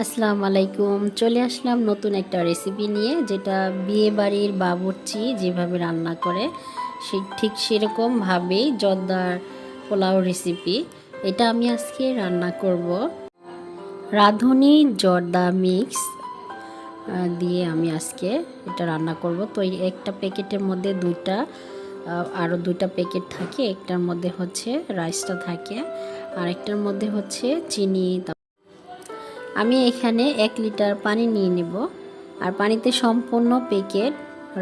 আসসালামু আলাইকুম। চলে আসলাম নতুন একটা রেসিপি নিয়ে, যেটা বিয়ে বাড়ির বাবুর্চি যেভাবে রান্না করে, সে ঠিক সেরকমভাবেই জর্দার পোলাও রেসিপি এটা আমি আজকে রান্না করব। রাঁধুনি জর্দা মিক্স দিয়ে আমি আজকে এটা রান্না করব। তো একটা প্যাকেটের মধ্যে দুইটা আরও দুইটা প্যাকেট থাকে। একটার মধ্যে হচ্ছে রাইসটা থাকে আর একটার মধ্যে হচ্ছে চিনি আমি এখানে এক লিটার পানি নিয়ে নেব আর পানিতে সম্পূর্ণ প্যাকেট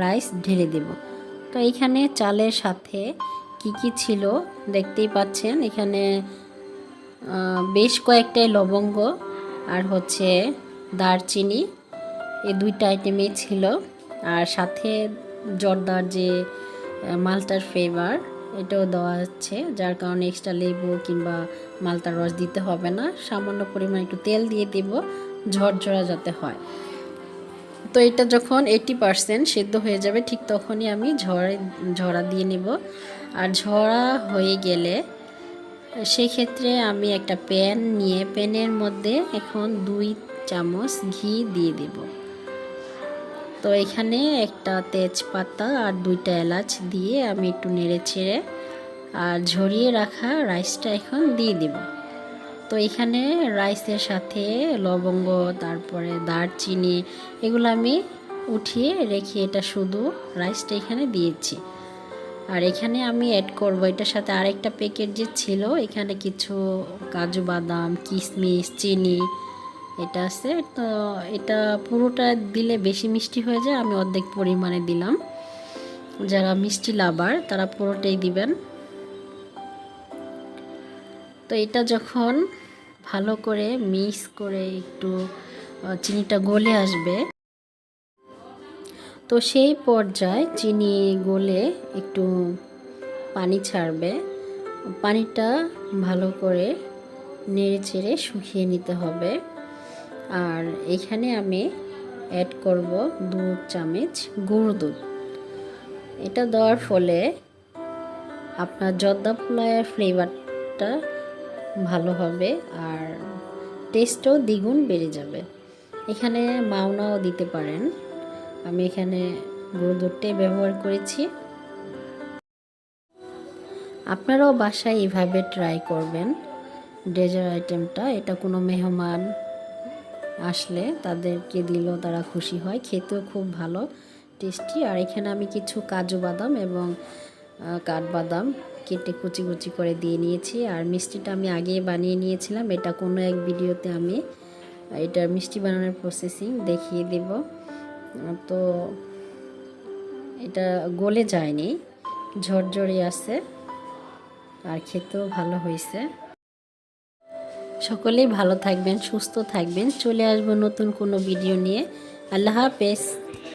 রাইস ঢেলে দেব। তো এখানে চালের সাথে কি কি ছিল দেখতেই পাচ্ছেন। এখানে বেশ কয়েকটাই লবঙ্গ আর হচ্ছে দারচিনি, এই দুইটা আইটেমই ছিল। আর সাথে জর্দার যে মালটার ফ্লেভার এটাও দেওয়া হচ্ছে যার কারণে এক্সট্রা লেবু কিংবা মালটার রস দিতে হবে না। সামান্য পরিমাণ একটু তেল দিয়ে দেব, ঝরঝরা যাতে হয়। তো এটা যখন এইটি পারসেন্ট সেদ্ধ হয়ে যাবে, ঠিক তখনই আমি ঝড়ে ঝরা দিয়ে নেব। আর ঝরা হয়ে গেলে সেই ক্ষেত্রে আমি একটা প্যান নিয়ে, প্যানের মধ্যে এখন দুই চামচ ঘি দিয়ে দেব। তো এখানে একটা তেজপাতা আর দুইটা এলাচ দিয়ে আমি একটু নেড়ে ছেড়ে আর ঝরিয়ে রাখা রাইসটা এখন দিয়ে দেব। তো এখানে রাইসের সাথে লবঙ্গ, তারপরে দারচিনি এগুলো আমি উঠিয়ে রেখে এটা শুধু রাইসটা এখানে দিয়েছি। আর এখানে আমি অ্যাড করব, এটার সাথে আরেকটা প্যাকেট যে ছিল, এখানে কিছু কাজু বাদাম, কিশমিশ, চিনি এটা আছে। তো এটা পুরোটা দিলে বেশি মিষ্টি হয়ে যায়, আমি অর্ধেক পরিমাণে দিলাম। যারা মিষ্টি লাভার, তারা পুরোটাই দিবেন। তো এটা যখন ভালো করে মিক্স করে একটু চিনিটা গলে আসবে, তো সেই পর্যায়ে চিনি গলে একটু পানি ছাড়বে। পানিটা ভালো করে নেড়ে চেড়ে শুকিয়ে নিতে হবে। আর এখানে আমি অ্যাড করব দু চামচ, গুঁড়ো দুধ। এটা দেওয়ার ফলে আপনার জর্দা পোলায়ের ফ্লেভারটা ভালো হবে আর টেস্টও দ্বিগুণ বেড়ে যাবে। এখানে মাওনাও দিতে পারেন। আমি এখানে গুঁড়ো দুধটাই ব্যবহার করেছি। আপনারাও বাসায় এইভাবে ট্রাই করবেন। ডেজার্ট আইটেমটা এটা কোনো মেহমান আসলে তাদেরকে দিলেও তারা খুশি হয়। খেতেও খুব ভালো, টেস্টি। আর এখানে আমি কিছু কাজু বাদাম এবং কাঠবাদাম কেটে কুচি কুচি করে দিয়ে নিয়েছি। আর মিষ্টিটা আমি আগে বানিয়ে নিয়েছিলাম। এটা কোনো এক ভিডিওতে আমি, এটার মিষ্টি বানানোর প্রসেসিং দেখিয়ে দেব। তো এটা গলে যায়নি, ঝরঝরে আছে। আর খেতেও ভালো হয়েছে। সকলেই ভালো থাকবেন সুস্থ থাকবেন। চলে আসব নতুন কোনো ভিডিও নিয়ে। আল্লাহ হাফেজ।